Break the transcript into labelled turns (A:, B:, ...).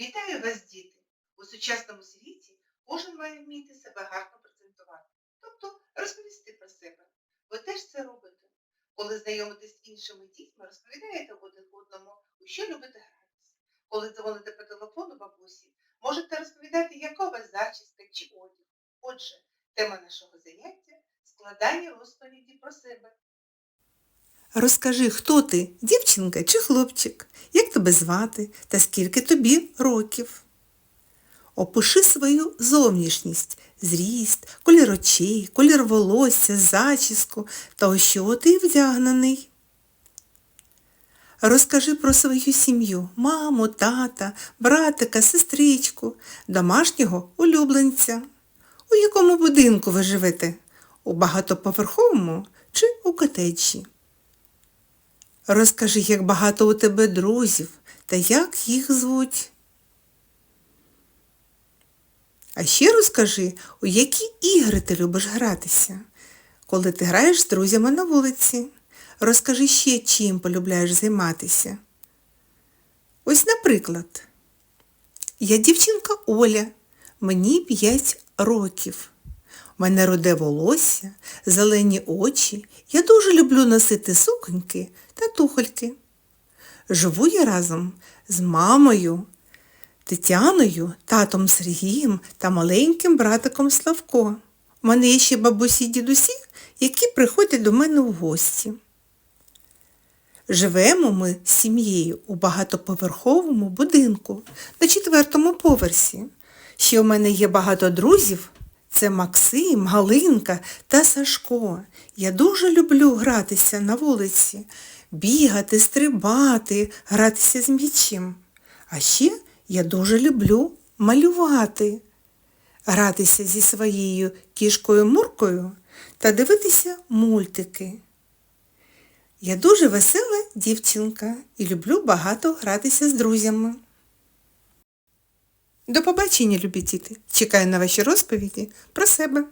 A: Вітаю вас, діти! У сучасному світі кожен має вміти себе гарно презентувати, тобто розповісти про себе. Ви теж це робите. Коли знайомитесь з іншими дітьми, розповідаєте один одному, у що любите гратися. Коли дзвоните по телефону бабусі, можете розповідати, яка у вас зачіска чи одяг. Отже, тема нашого заняття складання розповіді про себе.
B: Розкажи, хто ти, дівчинка чи хлопчик, як тебе звати та скільки тобі років. Опиши свою зовнішність, зріст, колір очей, колір волосся, зачіску та у що ти вдягнений. Розкажи про свою сім'ю, маму, тата, братика, сестричку, домашнього улюбленця. У якому будинку ви живете? У багатоповерховому чи у котеджі? Розкажи, як багато у тебе друзів та як їх звуть. А ще розкажи, у які ігри ти любиш гратися, коли ти граєш з друзями на вулиці. Розкажи ще, чим полюбляєш займатися. Ось, наприклад, я дівчинка Оля, мені 5 років. Мене руде волосся, зелені очі. Я дуже люблю носити суконьки та тухольки. Живу я разом з мамою, Тетяною, татом Сергієм та маленьким братиком Славко. У мене є ще бабусі й дідусі, які приходять до мене в гості. Живемо ми з сім'єю у багатоповерховому будинку на четвертому поверсі. Ще у мене є багато друзів. Це Максим, Галинка та Сашко. Я дуже люблю гратися на вулиці, бігати, стрибати, гратися з м'ячем. А ще я дуже люблю малювати, гратися зі своєю кішкою Муркою та дивитися мультики. Я дуже весела дівчинка і люблю багато гратися з друзями. До побачення, любі діти! Чекаю на ваші розповіді про себе.